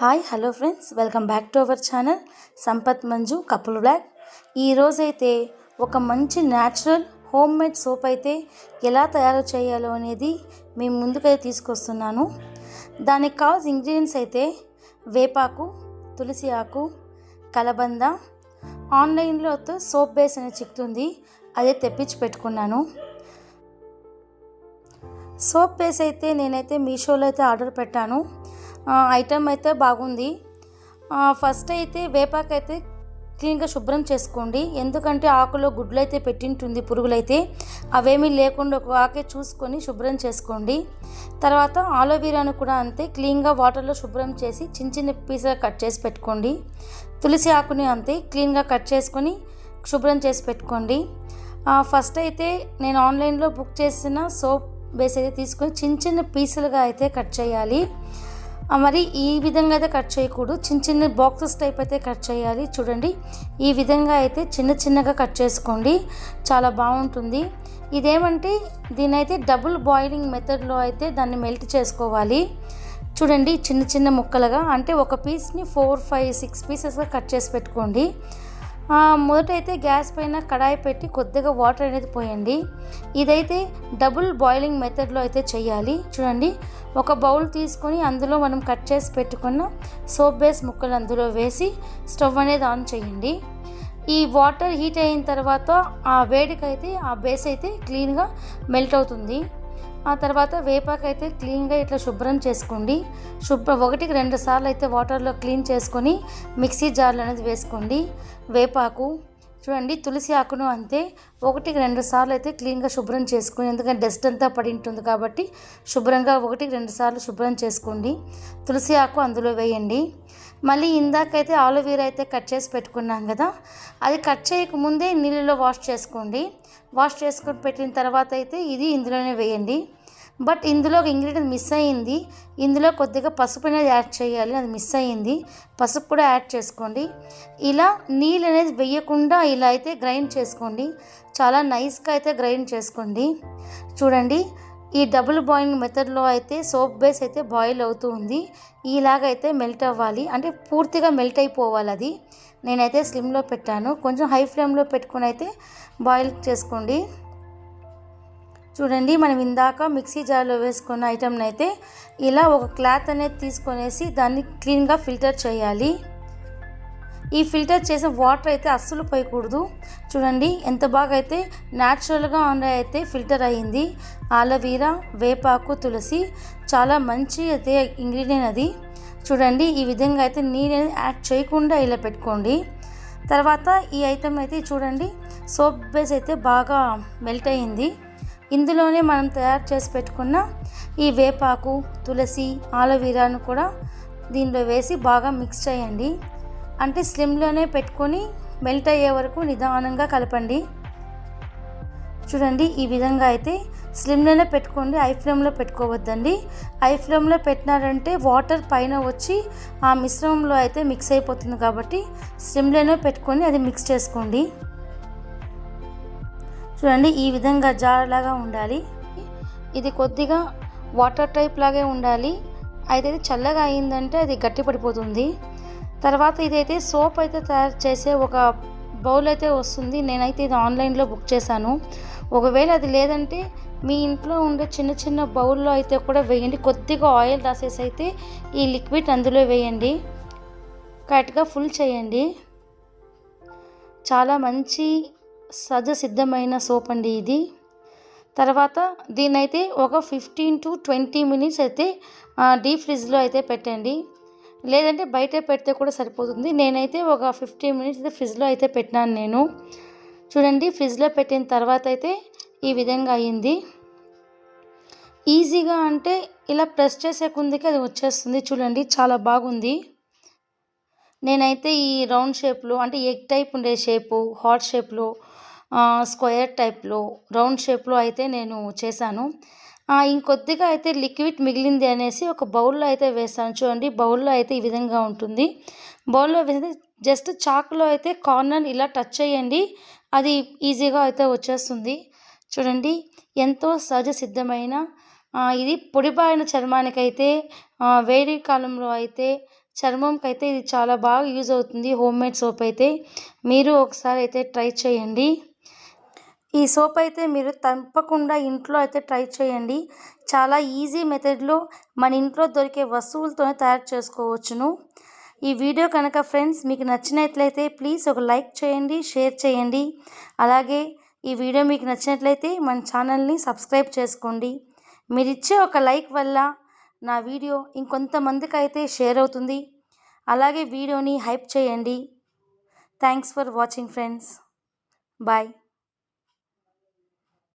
Hi hello friends welcome back to our channel Sampath Manju couple blog ఈరోజైతే ఒక మంచి natural home made soap అయితే ఎలా తయారు చేయాలో అనేది మేము ముందుకైతే తీసుకొస్తున్నాను. దానికి కావాల్సిన ఇంగ్రీడియంట్స్ అయితే వేపాకు తులసి ఆకు కలబంద ఆన్లైన్లో సోప్ బేస్ అనేది చిక్కుతుంది అదే తెప్పించి పెట్టుకున్నాను. సోప్ బేస్ అయితే నేనైతే మీషోలో అయితే ఆర్డర్ పెట్టాను. ఐటమ్ అయితే బాగుంది. ఫస్ట్ అయితే వేపాకు అయితే క్లీన్గా శుభ్రం చేసుకోండి. ఎందుకంటే ఆకులో గుడ్లు అయితే పెట్టింటుంది పురుగులైతే అవేమీ లేకుండా ఒక ఆకే చూసుకొని శుభ్రం చేసుకోండి. తర్వాత ఆలోవీరాను కూడా అంతే క్లీన్గా వాటర్లో శుభ్రం చేసి చిన్న చిన్న పీసుగా కట్ చేసి పెట్టుకోండి. తులసి ఆకుని అంతే క్లీన్గా కట్ చేసుకొని శుభ్రం చేసి పెట్టుకోండి. ఫస్ట్ అయితే నేను ఆన్లైన్లో బుక్ చేసిన సోప్ బేస్ అయితే తీసుకొని చిన్న చిన్న పీసులుగా అయితే కట్ చేయాలి. మరి ఈ విధంగా అయితే కట్ చేయకూడదు. చిన్న చిన్న బాక్సెస్ టైప్ అయితే కట్ చేయాలి. చూడండి ఈ విధంగా అయితే చిన్న చిన్నగా కట్ చేసుకోండి. చాలా బాగుంటుంది. ఇదేమంటే దీని అయితే డబుల్ బాయిలింగ్ మెథడ్లో అయితే దాన్ని మెల్ట్ చేసుకోవాలి. చూడండి చిన్న చిన్న ముక్కలుగా అంటే ఒక పీస్ని ఫోర్ ఫైవ్ సిక్స్ పీసెస్గా కట్ చేసి పెట్టుకోండి. మొదటైతే మొదట అయితే గ్యాస్ పైన కడాయి పెట్టి కొద్దిగా వాటర్ అనేది పోయండి. ఇదైతే డబుల్ బాయిలింగ్ మెథడ్లో అయితే చేయాలి చూడండి ఒక బౌల్ తీసుకొని అందులో మనం కట్ చేసి పెట్టుకున్న సోప్ బేస్ ముక్కలు అందులో వేసి స్టవ్ అనేది ఆన్ చేయండి ఈ వాటర్ హీట్ అయిన తర్వాత ఆ వేడికైతే ఆ బేస్ అయితే క్లీన్గా మెల్ట్ అవుతుంది. ఆ తర్వాత వేపాకు అయితే క్లీన్గా ఇట్లా శుభ్రం చేసుకోండి. శుభ్ర ఒకటికి రెండు సార్లు అయితే వాటర్లో క్లీన్ చేసుకొని మిక్సీ జార్లు అనేది వేసుకోండి. వేపాకు చూడండి తులసి ఆకును అంతే ఒకటికి రెండు సార్లు అయితే క్లీన్గా శుభ్రం చేసుకుని ఎందుకంటే డస్ట్ అంతా పడి ఉంటుంది కాబట్టి శుభ్రంగా ఒకటికి రెండు సార్లు శుభ్రం చేసుకోండి. తులసి ఆకు అందులో వేయండి. మళ్ళీ ఇందాకైతే ఆలోవేరా అయితే కట్ చేసి పెట్టుకున్నాం కదా అది కట్ చేయకముందే నీళ్ళలో వాష్ చేసుకోండి. వాష్ చేసుకొని పెట్టిన తర్వాత అయితే ఇది ఇందులోనే వేయండి. బట్ ఇందులో ఒక ఇంగ్రీడియంట్ మిస్ అయ్యింది. ఇందులో కొద్దిగా పసుపు అనేది యాడ్ చేయాలి. అది మిస్ అయ్యింది. పసుపు కూడా యాడ్ చేసుకోండి. ఇలా నీళ్ళు అనేది వేయకుండా ఇలా అయితే గ్రైండ్ చేసుకోండి. చాలా నైస్గా అయితే గ్రైండ్ చేసుకోండి. చూడండి. ఈ డబుల్ బాయిలింగ్ మెథడ్లో అయితే సోప్ బేస్ అయితే బాయిల్ అవుతూ ఉంది. ఇలాగైతే మెల్ట్ అవ్వాలి. అంటే పూర్తిగా మెల్ట్ అయిపోవాలి అది. నేనైతే స్లిమ్లో పెట్టాను. కొంచెం హై ఫ్లేమ్లో పెట్టుకొని అయితే బాయిల్ చేసుకోండి. చూడండి మనం ఇందాక మిక్సీ జార్లో వేసుకున్న ఐటెంని అయితే ఇలా ఒక క్లాత్ అనేది తీసుకొనేసి దాన్ని క్లీన్గా ఫిల్టర్ చేయాలి. ఈ ఫిల్టర్ చేసిన వాటర్ అయితే అస్సలు పోయకూడదు. చూడండి ఎంత బాగా అయితే న్యాచురల్గా ఉండే అయితే ఫిల్టర్ అయ్యింది. ఆలవీరా వేపాకు తులసి చాలా మంచి అయితే ఇంగ్రీడియంట్ అది. చూడండి ఈ విధంగా అయితే నీరు అనేది యాడ్ చేయకుండా ఇలా పెట్టుకోండి. తర్వాత ఈ ఐటెం అయితే చూడండి సోప్ బేస్ అయితే బాగా మెల్ట్ అయ్యింది. ఇందులోనే మనం తయారు చేసి పెట్టుకున్న ఈ వేపాకు తులసి ఆలవీరాను కూడా దీనిలో వేసి బాగా మిక్స్ చేయండి. అంటే స్లిమ్లోనే పెట్టుకొని మెల్ట్ అయ్యే వరకు నిదానంగా కలపండి. చూడండి ఈ విధంగా అయితే స్లిమ్లోనే పెట్టుకోండి. ఐ ఫ్లేమ్లో పెట్టుకోవద్దండి. ఐ ఫ్లేమ్లో పెట్టినారంటే వాటర్ పైన వచ్చి ఆ మిశ్రమంలో అయితే మిక్స్ అయిపోతుంది కాబట్టి స్లిమ్లోనే పెట్టుకొని అది మిక్స్ చేసుకోండి. చూడండి ఈ విధంగా జారలాగా ఉండాలి. ఇది కొద్దిగా వాటర్ టైప్ లాగే ఉండాలి. అయితే ఇది చల్లగా అయిందంటే అది గట్టి పడిపోతుంది. తర్వాత ఇదైతే సోప్ అయితే తయారు చేసే ఒక బౌల్ అయితే వస్తుంది. నేనైతే ఇది ఆన్లైన్లో బుక్ చేశాను. ఒకవేళ అది లేదంటే మీ ఇంట్లో ఉండే చిన్న చిన్న బౌల్లో అయితే కూడా వేయండి. కొద్దిగా ఆయిల్ రాసేసి అయితే ఈ లిక్విడ్ అందులో వేయండి. కరెక్ట్గా ఫుల్ చేయండి. చాలా మంచి సహజ సిద్ధమైన సోప్ అండి ఇది. తర్వాత దీన్నైతే ఒక ఫిఫ్టీన్ టు ట్వంటీ మినిట్స్ అయితే డీప్ ఫ్రిడ్జ్లో అయితే పెట్టండి. లేదంటే బయట పెడితే కూడా సరిపోతుంది. నేనైతే ఒక ఫిఫ్టీన్ మినిట్స్ అయితే ఫ్రిడ్జ్లో అయితే పెట్టినాను నేను. చూడండి ఫ్రిడ్జ్లో పెట్టిన తర్వాత అయితే ఈ విధంగా అయ్యింది ఈజీగా అంటే ఇలా ప్రెస్ చేసే కుందికి అది వచ్చేస్తుంది. చూడండి చాలా బాగుంది. నేనైతే ఈ రౌండ్ షేప్లో అంటే ఎగ్ టైప్ ఉండే షేపు హార్ట్ షేప్లో స్క్వేర్ టైప్లో రౌండ్ షేప్లో అయితే నేను చేశాను. ఇంకొద్దిగా అయితే లిక్విడ్ మిగిలింది అనేసి ఒక బౌల్లో అయితే వేసాను చూడండి బౌల్లో అయితే ఈ విధంగా ఉంటుంది. బౌల్లో వేసి జస్ట్ చాకులో అయితే కార్నర్ ఇలా టచ్ చేయండి అది ఈజీగా అయితే వచ్చేస్తుంది. చూడండి ఎంతో సహజ సిద్ధమైన ఇది పొడిబారిన చర్మానికైతే వేడి కాలంలో అయితే చర్మంకి అయితే ఇది చాలా బాగా యూజ్ అవుతుంది. హోమ్ మేడ్ సోప్ అయితే మీరు ఒకసారి అయితే ట్రై చేయండి. ఈ సోప్ అయితే మీరు తప్పకుండా ఇంట్లో అయితే ట్రై చేయండి. చాలా ఈజీ మెథడ్లో మన ఇంట్లో దొరికే వస్తువులతోనే తయారు చేసుకోవచ్చును. ఈ వీడియో కనుక ఫ్రెండ్స్ మీకు నచ్చినట్లయితే ప్లీజ్ ఒక లైక్ చేయండి షేర్ చేయండి. అలాగే ఈ వీడియో మీకు నచ్చినట్లయితే మన ఛానల్ని సబ్స్క్రైబ్ చేసుకోండి. మీరు ఇచ్చే ఒక లైక్ వల్ల నా వీడియో ఇంకొంతమందికి అయితే షేర్ అవుతుంది. అలాగే వీడియోని హైప్ చేయండి. Thanks for watching friends. Bye.